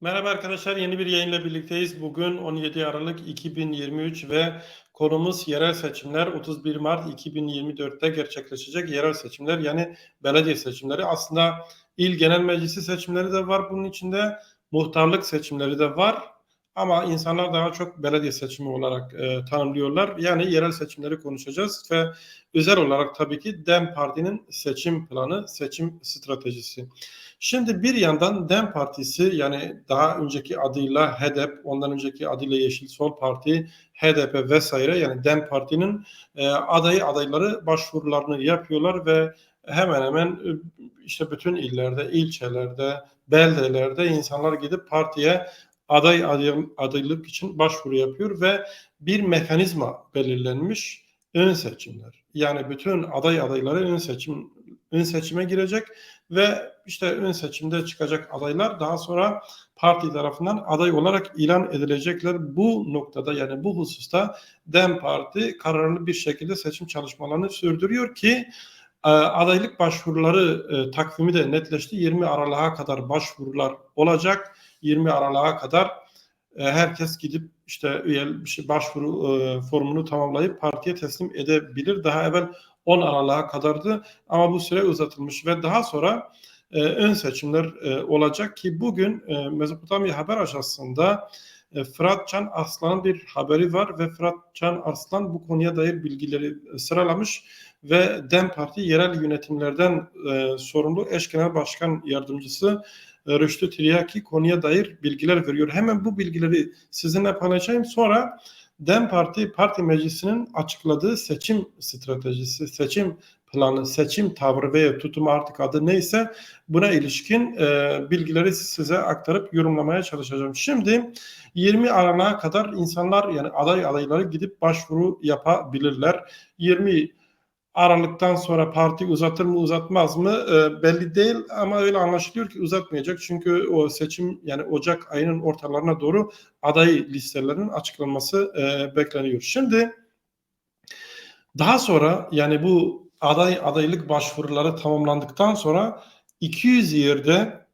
Merhaba arkadaşlar, yeni bir yayınla birlikteyiz. Bugün 17 Aralık 2023 ve konumuz yerel seçimler. 31 Mart 2024'te gerçekleşecek yerel seçimler yani belediye seçimleri. Aslında il genel meclisi seçimleri de var bunun içinde, muhtarlık seçimleri de var. Ama insanlar daha çok belediye seçimi olarak e, tanımlıyorlar. Yani yerel seçimleri konuşacağız ve özel olarak tabii ki DEM Parti'nin seçim planı, seçim stratejisi. Şimdi bir yandan DEM Partisi yani daha önceki adıyla HDP, ondan önceki adıyla Yeşil Sol Parti, HDP vesaire yani DEM Parti'nin e, adayı adayları başvurularını yapıyorlar ve hemen hemen e, işte bütün illerde, ilçelerde, beldelerde insanlar gidip partiye aday adaylık için başvuru yapıyor ve bir mekanizma belirlenmiş ön seçimler. Yani bütün aday adayları ön seçim ön seçime girecek ve işte ön seçimde çıkacak adaylar daha sonra parti tarafından aday olarak ilan edilecekler. Bu noktada yani bu hususta DEM Parti kararlı bir şekilde seçim çalışmalarını sürdürüyor ki e, adaylık başvuruları e, takvimi de netleşti. 20 Aralık'a kadar başvurular olacak. 20 Aralık'a kadar e, herkes gidip işte üye şey, başvuru formunu tamamlayıp partiye teslim edebilir. Daha evvel 10 Aralık'a kadardı ama bu süre uzatılmış ve daha sonra e, ön seçimler e, olacak ki bugün e, Mezopotamya Haber Ajansı'nda e, Fırat Can Arslan'ın bir haberi var ve Fırat Can Arslan bu konuya dair bilgileri e, sıralamış ve DEM Parti yerel yönetimlerden e, sorumlu eş genel başkan yardımcısı e, Rüştü Tiryaki konuya dair bilgiler veriyor. Hemen bu bilgileri sizinle paylaşayım. Sonra DEM Parti Parti Meclisi'nin açıkladığı seçim stratejisi, seçim planı, seçim tavrı veya tutum artık adı neyse buna ilişkin e, bilgileri size aktarıp yorumlamaya çalışacağım. Şimdi 20 Aralık'a kadar insanlar yani aday adayları gidip başvuru yapabilirler. 20 Aralıktan sonra parti uzatır mı uzatmaz mı e, belli değil ama öyle anlaşılıyor ki uzatmayacak. Çünkü o seçim yani Ocak ayının ortalarına doğru aday listelerinin açıklanması e, bekleniyor. Şimdi daha sonra yani bu aday adaylık başvuruları tamamlandıktan sonra 200 yerde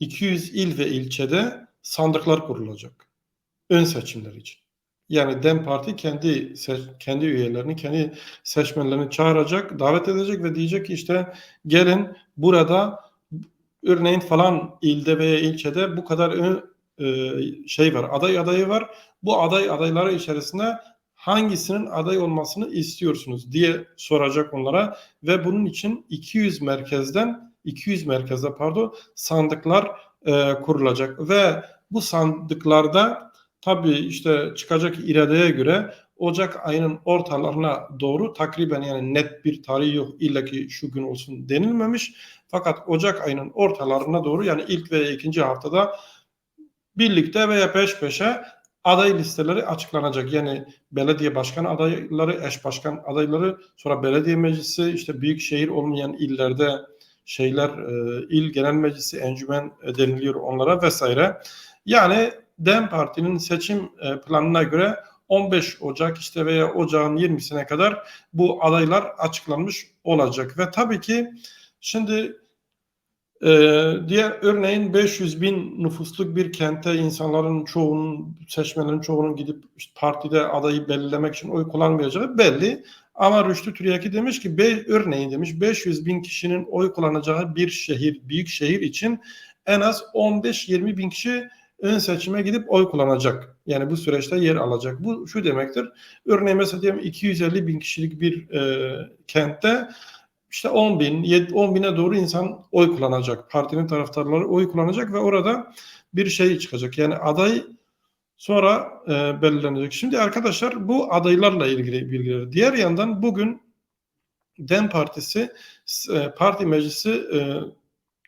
200 il ve ilçede sandıklar kurulacak. Ön seçimler için. Yani DEM Parti kendi kendi üyelerini, kendi seçmenlerini çağıracak, davet edecek ve diyecek ki işte gelin burada örneğin falan ilde veya ilçede bu kadar e, şey var, aday adayı var. Bu aday adayları içerisinde hangisinin aday olmasını istiyorsunuz diye soracak onlara ve bunun için 200 merkezden 200 merkezde pardon sandıklar e, kurulacak ve bu sandıklarda Tabii işte çıkacak iradeye göre Ocak ayının ortalarına doğru takriben yani net bir tarih yok illa ki şu gün olsun denilmemiş. Fakat Ocak ayının ortalarına doğru yani ilk ve ikinci haftada birlikte veya peş peşe aday listeleri açıklanacak. Yani belediye başkan adayları, eş başkan adayları, sonra belediye meclisi, işte büyük şehir olmayan illerde şeyler, e, il genel meclisi, encümen deniliyor onlara vesaire. Yani DEM Parti'nin seçim e, planına göre 15 Ocak işte veya Ocağın 20'sine kadar bu adaylar açıklanmış olacak ve tabii ki şimdi e, diğer örneğin 500 bin nüfusluk bir kente insanların çoğunun seçmenlerin çoğunun gidip işte partide adayı belirlemek için oy kullanmayacağı belli. Ama Rüştü Türyaki demiş ki be, örneğin demiş 500 bin kişinin oy kullanacağı bir şehir, büyük şehir için en az 15-20 bin kişi ön seçime gidip oy kullanacak. Yani bu süreçte yer alacak. Bu şu demektir. Örneğin mesela diyelim 250 bin kişilik bir e, kentte işte 10 bin, 10 bine doğru insan oy kullanacak. Partinin taraftarları oy kullanacak ve orada bir şey çıkacak. Yani aday sonra e, belirlenecek. Şimdi arkadaşlar bu adaylarla ilgili bilgiler. Diğer yandan bugün DEM Partisi e, parti meclisi e,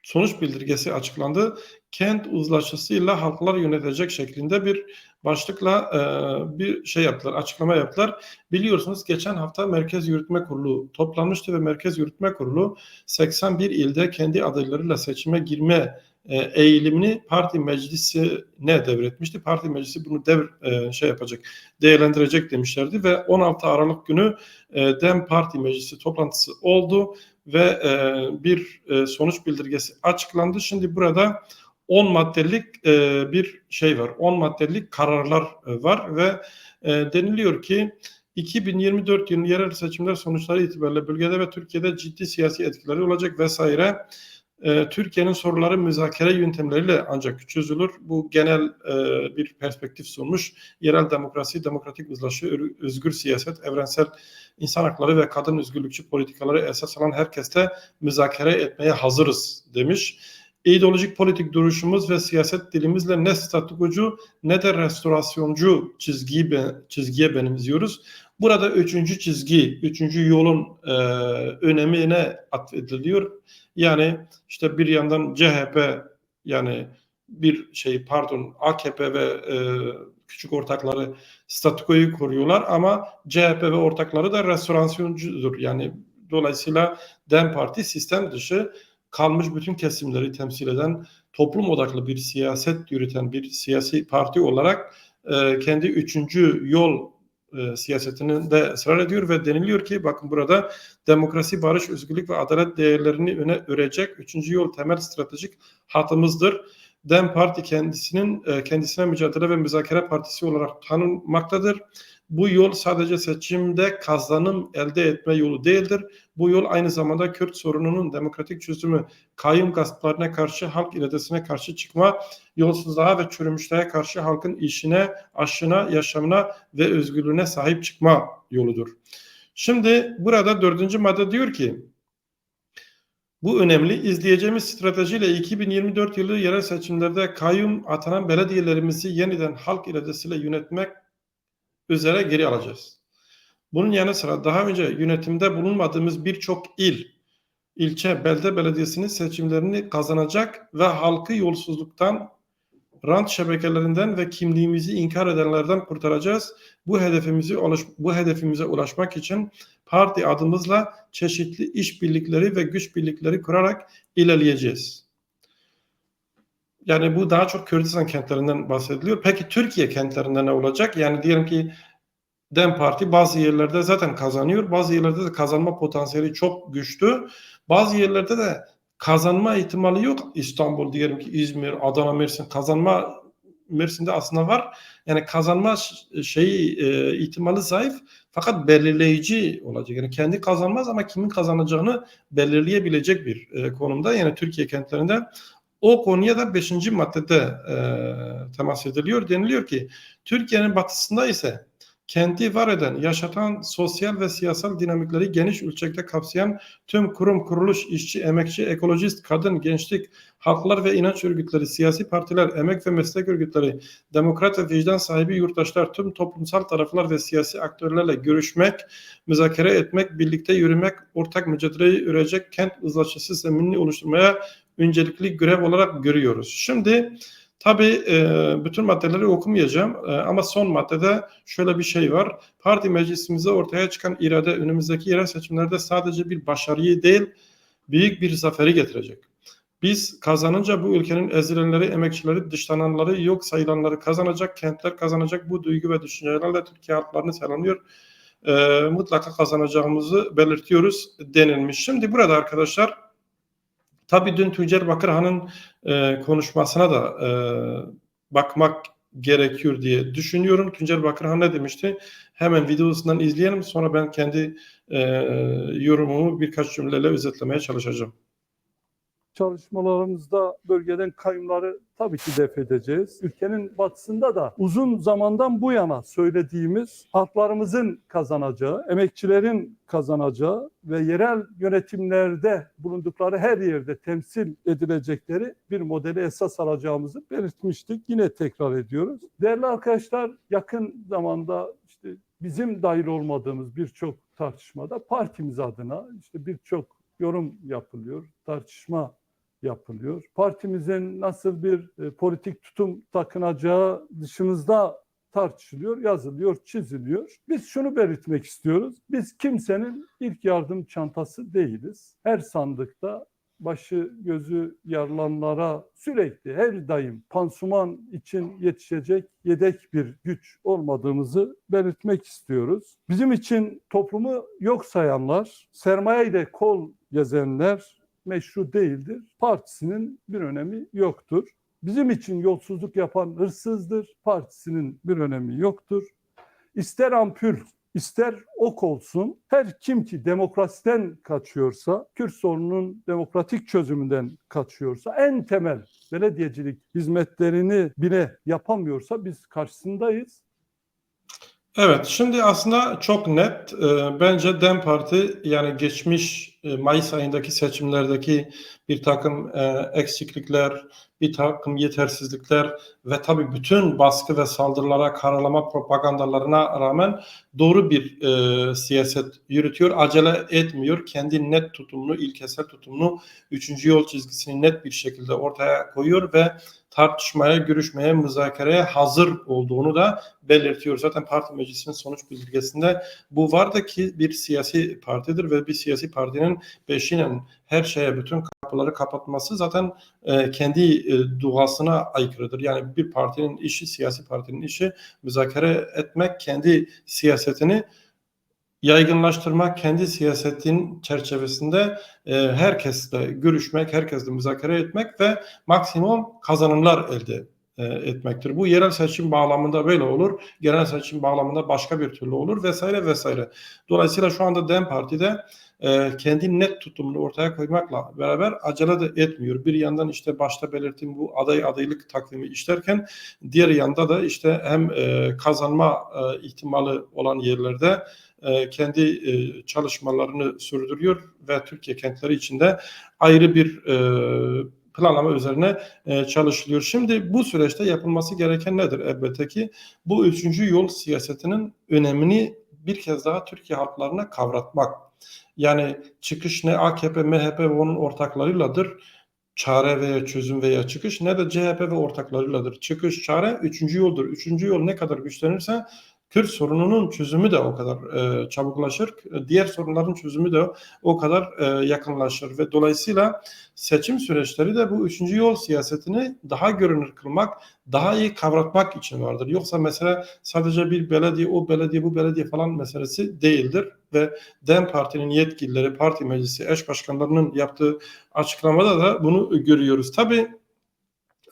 sonuç bildirgesi açıklandı. Kent uzlaşısıyla halklar yönetecek şeklinde bir başlıkla e, bir şey yaptılar, açıklama yaptılar. Biliyorsunuz geçen hafta Merkez Yürütme Kurulu toplanmıştı ve Merkez Yürütme Kurulu 81 ilde kendi adaylarıyla seçime girme e, eğilimini parti meclisine devretmişti. Parti meclisi bunu dev, e, şey yapacak, değerlendirecek demişlerdi ve 16 Aralık günü e, DEM Parti Meclisi toplantısı oldu ve e, bir e, sonuç bildirgesi açıklandı. Şimdi burada 10 maddelik e, bir şey var. 10 maddelik kararlar e, var ve e, deniliyor ki 2024 yılı yerel seçimler sonuçları itibariyle bölgede ve Türkiye'de ciddi siyasi etkileri olacak vesaire. E, Türkiye'nin soruları müzakere yöntemleriyle ancak çözülür. Bu genel e, bir perspektif sunmuş. Yerel demokrasi, demokratik uzlaşı, özgür siyaset, evrensel insan hakları ve kadın özgürlükçü politikaları esas alan herkeste müzakere etmeye hazırız demiş. İdeolojik politik duruşumuz ve siyaset dilimizle ne statükocu ne de restorasyoncu çizgiyi, çizgiye benimsiyoruz. Burada üçüncü çizgi, üçüncü yolun e, önemine atfediliyor. Yani işte bir yandan CHP yani bir şey pardon AKP ve e, küçük ortakları statükoyu koruyorlar ama CHP ve ortakları da restorasyoncudur. Yani dolayısıyla DEM Parti sistem dışı kalmış bütün kesimleri temsil eden toplum odaklı bir siyaset yürüten bir siyasi parti olarak e, kendi üçüncü yol e, siyasetini de ısrar ediyor ve deniliyor ki bakın burada demokrasi, barış, özgürlük ve adalet değerlerini öne örecek üçüncü yol temel stratejik hatımızdır. Dem Parti kendisinin e, kendisine mücadele ve müzakere partisi olarak tanınmaktadır. Bu yol sadece seçimde kazanım elde etme yolu değildir. Bu yol aynı zamanda Kürt sorununun demokratik çözümü, kayyum gasplarına karşı, halk iradesine karşı çıkma, yolsuzluğa ve çürümüşlüğe karşı halkın işine, aşına, yaşamına ve özgürlüğüne sahip çıkma yoludur. Şimdi burada dördüncü madde diyor ki, bu önemli. İzleyeceğimiz stratejiyle 2024 yılı yerel seçimlerde kayyum atanan belediyelerimizi yeniden halk iradesiyle yönetmek üzere geri alacağız. Bunun yanı sıra daha önce yönetimde bulunmadığımız birçok il, ilçe, belde belediyesinin seçimlerini kazanacak ve halkı yolsuzluktan, rant şebekelerinden ve kimliğimizi inkar edenlerden kurtaracağız. Bu hedefimizi bu hedefimize ulaşmak için parti adımızla çeşitli işbirlikleri ve güç birlikleri kurarak ilerleyeceğiz. Yani bu daha çok Kürdistan kentlerinden bahsediliyor. Peki Türkiye kentlerinde ne olacak? Yani diyelim ki Dem Parti bazı yerlerde zaten kazanıyor. Bazı yerlerde de kazanma potansiyeli çok güçlü. Bazı yerlerde de kazanma ihtimali yok. İstanbul diyelim ki İzmir, Adana, Mersin kazanma Mersin'de aslında var. Yani kazanma şeyi e, ihtimali zayıf fakat belirleyici olacak. Yani kendi kazanmaz ama kimin kazanacağını belirleyebilecek bir e, konumda. Yani Türkiye kentlerinde o konuya da 5. maddede e, temas ediliyor. Deniliyor ki Türkiye'nin batısında ise kendi var eden, yaşatan sosyal ve siyasal dinamikleri geniş ölçekte kapsayan tüm kurum, kuruluş, işçi, emekçi, ekolojist, kadın, gençlik, halklar ve inanç örgütleri, siyasi partiler, emek ve meslek örgütleri, demokrat ve vicdan sahibi yurttaşlar, tüm toplumsal taraflar ve siyasi aktörlerle görüşmek, müzakere etmek, birlikte yürümek, ortak mücadeleyi ürecek kent uzlaşısı zeminini oluşturmaya öncelikli görev olarak görüyoruz. Şimdi tabii e, bütün maddeleri okumayacağım e, ama son maddede şöyle bir şey var. Parti meclisimize ortaya çıkan irade önümüzdeki yerel seçimlerde sadece bir başarıyı değil, büyük bir zaferi getirecek. Biz kazanınca bu ülkenin ezilenleri, emekçileri, dışlananları, yok sayılanları kazanacak, kentler kazanacak. Bu duygu ve düşüncelerle Türkiye halklarını selamlıyor. E, mutlaka kazanacağımızı belirtiyoruz denilmiş. Şimdi burada arkadaşlar Tabii dün Tuncer Bakırhan'ın e, konuşmasına da e, bakmak gerekiyor diye düşünüyorum. Tuncer Bakırhan ne demişti? Hemen videosundan izleyelim. Sonra ben kendi e, yorumumu birkaç cümleyle özetlemeye çalışacağım çalışmalarımızda bölgeden kayımları tabii ki def edeceğiz. Ülkenin batısında da uzun zamandan bu yana söylediğimiz halklarımızın kazanacağı, emekçilerin kazanacağı ve yerel yönetimlerde bulundukları her yerde temsil edilecekleri bir modeli esas alacağımızı belirtmiştik. Yine tekrar ediyoruz. Değerli arkadaşlar yakın zamanda işte bizim dahil olmadığımız birçok tartışmada partimiz adına işte birçok yorum yapılıyor, tartışma yapılıyor. Partimizin nasıl bir e, politik tutum takınacağı dışımızda tartışılıyor, yazılıyor, çiziliyor. Biz şunu belirtmek istiyoruz. Biz kimsenin ilk yardım çantası değiliz. Her sandıkta başı gözü yaralanlara sürekli her daim pansuman için yetişecek yedek bir güç olmadığımızı belirtmek istiyoruz. Bizim için toplumu yok sayanlar, sermayeyle kol gezenler meşru değildir. Partisinin bir önemi yoktur. Bizim için yolsuzluk yapan hırsızdır. Partisinin bir önemi yoktur. İster ampul, ister ok olsun. Her kim ki demokrasiden kaçıyorsa, Kürt sorununun demokratik çözümünden kaçıyorsa, en temel belediyecilik hizmetlerini bile yapamıyorsa biz karşısındayız. Evet, şimdi aslında çok net. e, bence DEM Parti yani geçmiş e, Mayıs ayındaki seçimlerdeki bir takım e, eksiklikler, bir takım yetersizlikler ve tabii bütün baskı ve saldırılara, karalama propagandalarına rağmen doğru bir siyaset yürütüyor. Acele etmiyor. Kendi net tutumunu, ilkesel tutumunu, üçüncü yol çizgisini net bir şekilde ortaya koyuyor ve tartışmaya, görüşmeye, müzakereye hazır olduğunu da belirtiyor. Zaten parti meclisinin sonuç bildirgesinde bu vardı ki bir siyasi partidir ve bir siyasi partinin peşinen her şeye bütün kapıları kapatması zaten e, kendi e, duasına aykırıdır. Yani bir partinin işi, siyasi partinin işi müzakere etmek, kendi siyasetini yaygınlaştırmak, kendi siyasetin çerçevesinde e, herkesle görüşmek, herkesle müzakere etmek ve maksimum kazanımlar elde etmektir. Bu yerel seçim bağlamında böyle olur. Genel seçim bağlamında başka bir türlü olur vesaire vesaire. Dolayısıyla şu anda DEM Parti'de e, kendi net tutumunu ortaya koymakla beraber acele de etmiyor. Bir yandan işte başta belirttiğim bu aday adaylık takvimi işlerken diğer yanda da işte hem e, kazanma e, ihtimali olan yerlerde e, kendi e, çalışmalarını sürdürüyor ve Türkiye kentleri içinde ayrı bir e, planlama üzerine e, çalışılıyor. Şimdi bu süreçte yapılması gereken nedir? Elbette ki bu üçüncü yol siyasetinin önemini bir kez daha Türkiye halklarına kavratmak. Yani çıkış ne AKP, MHP ve onun ortaklarıyladır çare veya çözüm veya çıkış ne de CHP ve ortaklarıyladır. Çıkış çare üçüncü yoldur. Üçüncü yol ne kadar güçlenirse Kürt sorununun çözümü de o kadar e, çabuklaşır. Diğer sorunların çözümü de o kadar e, yakınlaşır ve dolayısıyla seçim süreçleri de bu üçüncü yol siyasetini daha görünür kılmak, daha iyi kavratmak için vardır. Yoksa mesela sadece bir belediye, o belediye, bu belediye falan meselesi değildir ve DEM Parti'nin yetkilileri, parti meclisi, eş başkanlarının yaptığı açıklamada da bunu görüyoruz. Tabii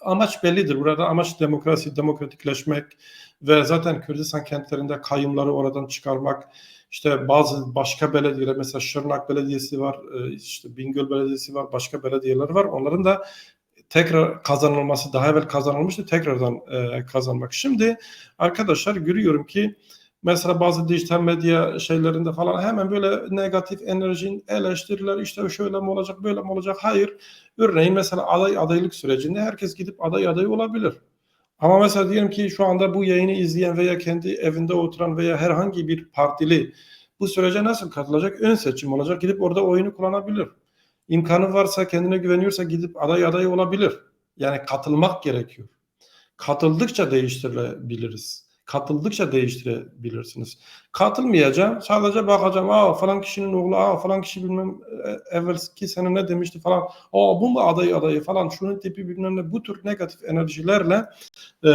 amaç bellidir. Burada amaç demokrasi, demokratikleşmek ve zaten Kürdistan kentlerinde kayımları oradan çıkarmak. İşte bazı başka belediyeler mesela Şırnak Belediyesi var, e, işte Bingöl Belediyesi var, başka belediyeler var. Onların da tekrar kazanılması, daha evvel kazanılmıştı, tekrardan e, kazanmak. Şimdi arkadaşlar görüyorum ki mesela bazı dijital medya şeylerinde falan hemen böyle negatif enerjinin eleştiriler işte şöyle mi olacak böyle mi olacak? Hayır. Örneğin mesela aday adaylık sürecinde herkes gidip aday adayı olabilir. Ama mesela diyelim ki şu anda bu yayını izleyen veya kendi evinde oturan veya herhangi bir partili bu sürece nasıl katılacak? Ön seçim olacak. Gidip orada oyunu kullanabilir. İmkanı varsa kendine güveniyorsa gidip aday adayı olabilir. Yani katılmak gerekiyor. Katıldıkça değiştirebiliriz katıldıkça değiştirebilirsiniz. Katılmayacağım. Sadece bakacağım. Aa falan kişinin oğlu, aa falan kişi bilmem e, evvelki sene ne demişti falan. Aa bu mu adayı adayı falan. Şunun tipi bilmem ne. Bu tür negatif enerjilerle e,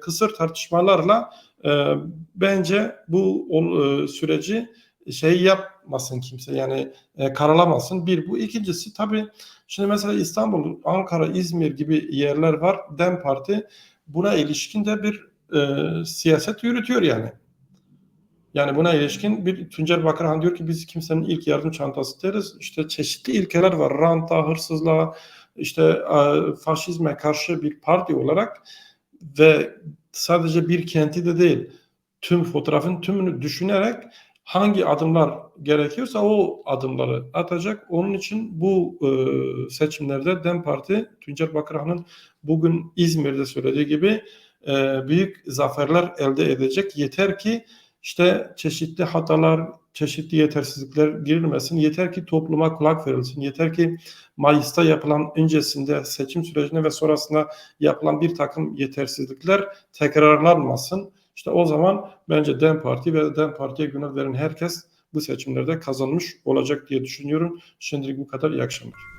kısır tartışmalarla e, bence bu e, süreci şey yapmasın kimse yani e, karalamasın. Bir bu. ikincisi tabii şimdi mesela İstanbul, Ankara, İzmir gibi yerler var. DEM Parti buna ilişkin de bir e, siyaset yürütüyor yani. Yani buna ilişkin bir Tuncer Bakırhan diyor ki biz kimsenin ilk yardım çantası deriz. İşte çeşitli ilkeler var. Ranta, hırsızlığa, işte e, faşizme karşı bir parti olarak ve sadece bir kenti de değil tüm fotoğrafın tümünü düşünerek hangi adımlar gerekiyorsa o adımları atacak. Onun için bu e, seçimlerde DEM Parti Tuncer Bakırhan'ın bugün İzmir'de söylediği gibi e, büyük zaferler elde edecek. Yeter ki işte çeşitli hatalar, çeşitli yetersizlikler girilmesin. Yeter ki topluma kulak verilsin. Yeter ki Mayıs'ta yapılan öncesinde seçim sürecinde ve sonrasında yapılan bir takım yetersizlikler tekrarlanmasın. İşte o zaman bence DEM Parti ve DEM Parti'ye gönül veren herkes bu seçimlerde kazanmış olacak diye düşünüyorum. Şimdilik bu kadar. İyi akşamlar.